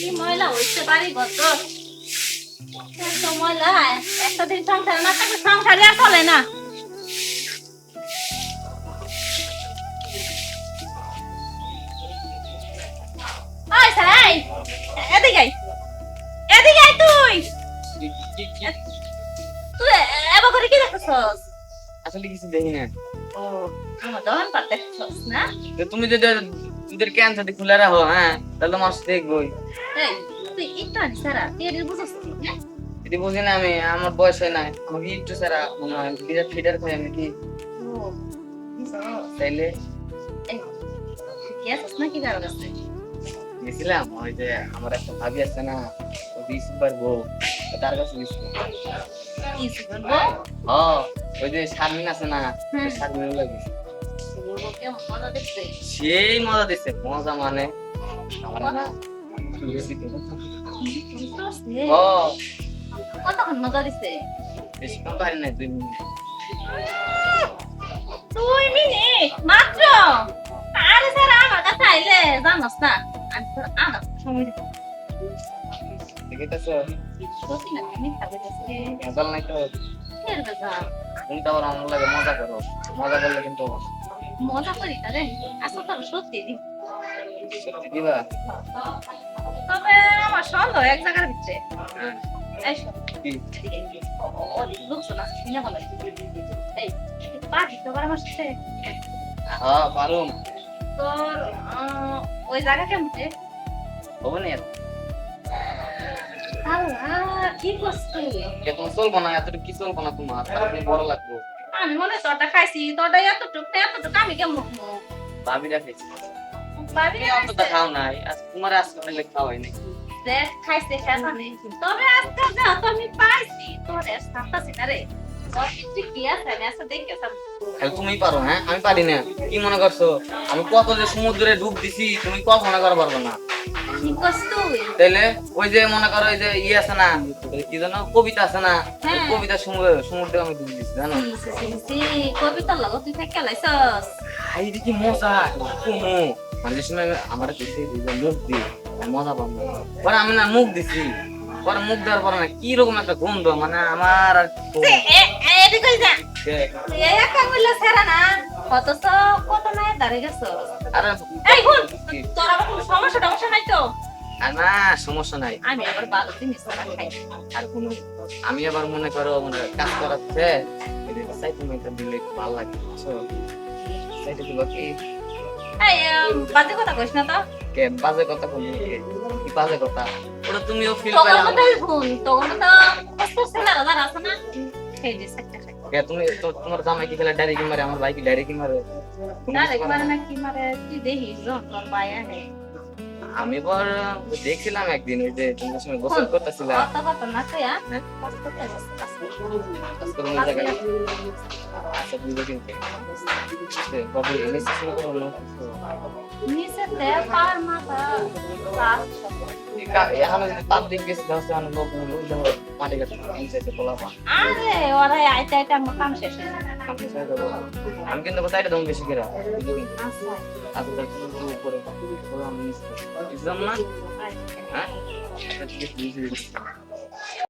কি ময়লা হইছে বাড়ি ঘর এত ময়লা একটা দিন সংসার না থাকলে সংসারে আর চলে না। এদিকে। এদিকে তুই। তুই এবার করে কি দেখছস আসলে কিছু দেখি না। ও আমার দহন পাত না? তুমি যদি তোদের ক্যান্সার দিয়ে খুলে রাখো হ্যাঁ? তাহলে সাথে দেখবোই। তুই একটু আনি সারা তুই এর বুঝছস হ্যাঁ? যদি বুঝি না আমি আমার বয়স হয় না আমাকে একটু সারা মনে হয় বিরাট ফিটার খাই আমি কি? তাইলে? কি নাকি কারও কাছে? গেছিলাম ওই যে আমার একটা ভাবি আছে না ও বিশ বউ তার কাছে গেছিলাম। ও ওই যে শারমিন আছে না হুম। শারমিন লাগে সেই মজা দিচ্ছে মজা মানে? কতক্ষণ মজা পারি নাই দুই মিনিট। দুই মিনিট? মাত্র? আরে স্যার আমার কাছে আইলে জানোস না আমি তোর আধা সময় দিব তুমি তো। আবার আমার লাগে মজা করো। মজা করলে কিন্তু মজা করি তারে আসলে তোর সত্যি দি সত্যি দিবা? তবে আমার সন্দেহ এক জায়গার ভিতরে। হ্যাঁ, তো তোর, ওই জায়গা কেমন রে? হবে না আল্লাহ, কি করছিস তুই? কে তোমার চলবো না এতটুকু কি চলবো না তোমার? বড় লাগবো। আমি মনে হয় তোরটা খাইছি তোরটা এতটুক না এতটুক আমি কেমন? ভাবি রাখেছি ভাবি তুমি রে অন্তত খাইছে। খাও নাই আজ তোমার আজকে অনেক খাওয়াই নাই দেখ, খাইছে সেটা নেই। তবে আজকে যেহেতু আমি পাইছি, তোর না রে। তাহলে তুমি পারো হ্যাঁ আমি পারি না কি মনে করছ আমি কত যে সমুদ্রে ডুব দিছি তুমি কল্পনা করা পারব না? তাইলে ওই যে মনে করো ওই যে ইয়ে আছে না কি জানো কবিতা আছে না হ্যাঁ। কবিতা সমুদ্র সমুদ্রে আমি ডুব দিছি জানো? কবিতার লগত তুই হাই দেখি মজা কুমু। মানে সময় আমার মুখ দি মজা পাবো। পরে আমি না মুখ দিছি পরে মুখ দেওয়ার পরে না কি রকম একটা গন্ধ মানে আমার আর কি বলব? এদিকে যা। এই একটা বললে সেরা না অথচ কত নাই দাঁড়িয়ে গেছ আরে এই হুন তোর আবার কোনো সমস্যা টমস্যা নাই তো? না সমস্যা নাই। আমি আবার ভালো জিনিস খাই। আর কোনো আমি আবার মনে করো মানে কাজ করাচ্ছে এদিকে সাইকেল মেয়েটা দিলে ভালো লাগে বুঝছ? সাইডে দিবা কি? বাজে কথা কইস না তো। কে বাজে কথা কোন কি বাজে কথা? ওটা তুমিও ফিল তখন করে মতো হুন তখন তো কষ্ট ছেলে রাজা আছে না। সেই যে কে তুমি তো তোমার জামাই কি খেলে ডাইরেক্ট মারে? আমার ভাই কি ডাইরেক্ট মারে? তুমি দেখ মানে না? কি মারে? তুই দেখিস যখন তোর পায়ে হে আমি পর দেখছিলাম একদিন ওই যে তোমার সঙ্গে গোসল করতেছিলাম তার হ্যাঁ হ্যাঁ? কষ্ট করে বসে আজকে তোমার জায়গায় আচ্ছা বুঝতে কিন্তু। বাবু এমএসসি শুরু করো নিচে পার মাথা এখন পাবলিক গেছে তাহলে আমি বাবু উঠে গেছে কাটতে ইনসাইডে পোলাপা আরে ওরা আইতে আইতে আমার কাম শেষ আমি কিন্তু সাইডে দম বেশি করে। আচ্ছা। আজকে তুমি উপরে পুরো আমি বুঝলাম না? আচ্ছা। হ্যাঁ?